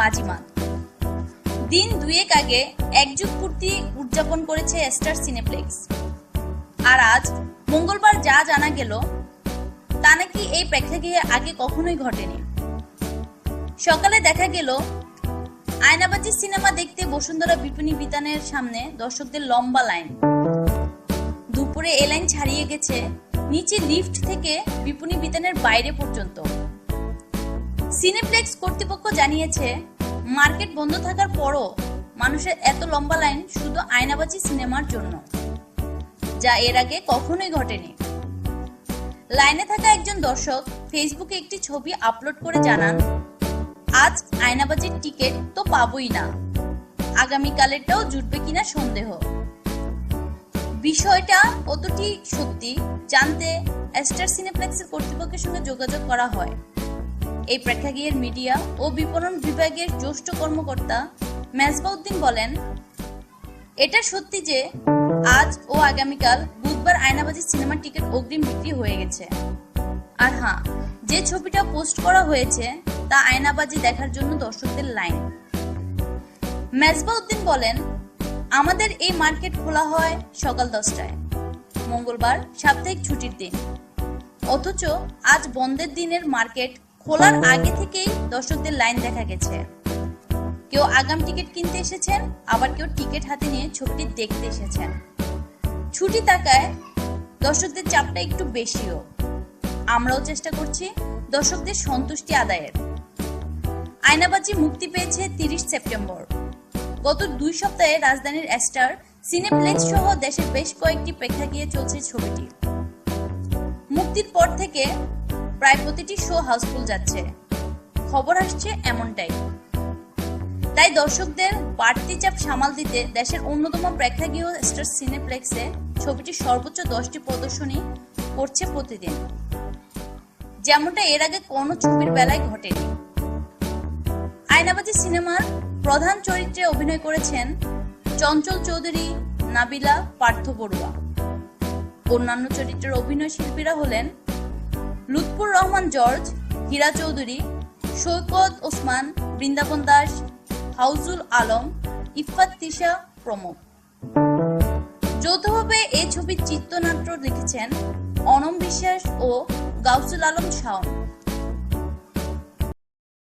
বাজিমাত। দিন দুয়েক আগে একযুগ পূর্তি উদযাপন করেছে স্টার সিনেপ্লেক্স। আর আজ মঙ্গলবার যা জানা গেল, তা নাকি এই প্রেক্ষাগৃহে আগে কখনোই ঘটেনি। সকালে দেখা গেল, আয়নাবাজি সিনেমা দেখতে বসুন্ধরা বিপণী বিতানের সামনে দর্শকদের লম্বা লাইন। দুপুরে এ লাইন ছাড়িয়ে গেছে নিচে লিফট থেকে বিপণী বিতানের বাইরে পর্যন্ত। সিনেপ্লেক্স কর্তৃপক্ষ জানিয়েছে, মার্কেট বন্ধ থাকার পরও মানুষের এত লম্বা লাইন শুধু আয়নাবাজি সিনেমার জন্য, যা এর আগে কখনোই ঘটেনি। লাইনে থাকা একজন দর্শক ফেসবুকে একটি ছবি আপলোড করে জানান, আজ আয়নাবাজির টিকিট তো পাবই না। আগামীকালেরটাও জুটবে কিনা সন্দেহ। বিষয়টা কতটি সত্যি জানতে স্টার সিনেপ্লেক্সের কর্তৃপক্ষের সঙ্গে যোগাযোগ করা হয়। এই প্রেক্ষাগৃহের মিডিয়া ও বিপণন বিভাগের জ্যেষ্ঠ কর্মকর্তা মেজবাউদ্দিন বলেন, এটা সত্যি যে আজ ও আগামীকাল বুধবার আয়নাবাজি সিনেমার টিকিট অগ্রিম বিক্রি হয়ে গেছে। আর হ্যাঁ যে ছবিটা পোস্ট করা হয়েছে তা আয়নাবাজি দেখার জন্য দর্শকদের লাইন। মেজবাউদ্দিন বলেন, আমাদের এই মার্কেট খোলা হয় সকাল দশটায়, মঙ্গলবার সাপ্তাহিক ছুটির দিন। অথচ আজ বন্ধের দিনের মার্কেট খোলার আগে থেকেই দর্শকদের লাইন দেখা গেছে। কেউ আগাম টিকিট কিনতে এসেছেন আবার কেউ টিকিট হাতে নিয়ে ছবিটি দেখতে এসেছেন। ছুটি তাকায় দর্শকদের চাপটা একটু বেশিও। আমরাও চেষ্টা করছি দর্শকদের সন্তুষ্টি আদায়ের। আয়নাবাজি মুক্তি পেয়েছে তিরিশ সেপ্টেম্বর। গত দুই সপ্তাহে রাজধানীর স্টার সিনেপ্লেক্স সহ দেশের বেশ কয়েকটি প্রেক্ষাগৃহে চলছে ছবিটি। মুক্তির পর থেকে প্রায় প্রতিটি শো হাউসফুল যাচ্ছে। খবর আসছে এমনটাই। তাই দর্শকদের বাড়তি চাপ সামাল দিতে দেশের অন্যতম প্রেক্ষাগৃহ স্টার সিনেপ্লেক্সে ছবিটি সর্বোচ্চ দশটি প্রদর্শনী করছে প্রতিদিন। যেমনটা এর আগে কোনো ছবির বেলায় ঘটেনি। আয়নাবাজি সিনেমার প্রধান চরিত্রে অভিনয় করেছেন চঞ্চল চৌধুরী, নাবিলা, পার্থ বড়ুয়া। অন্যান্য চরিত্রের অভিনয় শিল্পীরা হলেন লুৎফুর রহমান জর্জ, হীরা চৌধুরী, সৈকত ওসমান, বৃন্দাবন দাস, হাউজুল আলম ইফাত তিশা প্রমুখ। যৌথভাবে এই ছবির চিত্রনাট্য লিখেছেন অনম বিশ্বাস ও গাউসুল আলম শাওন।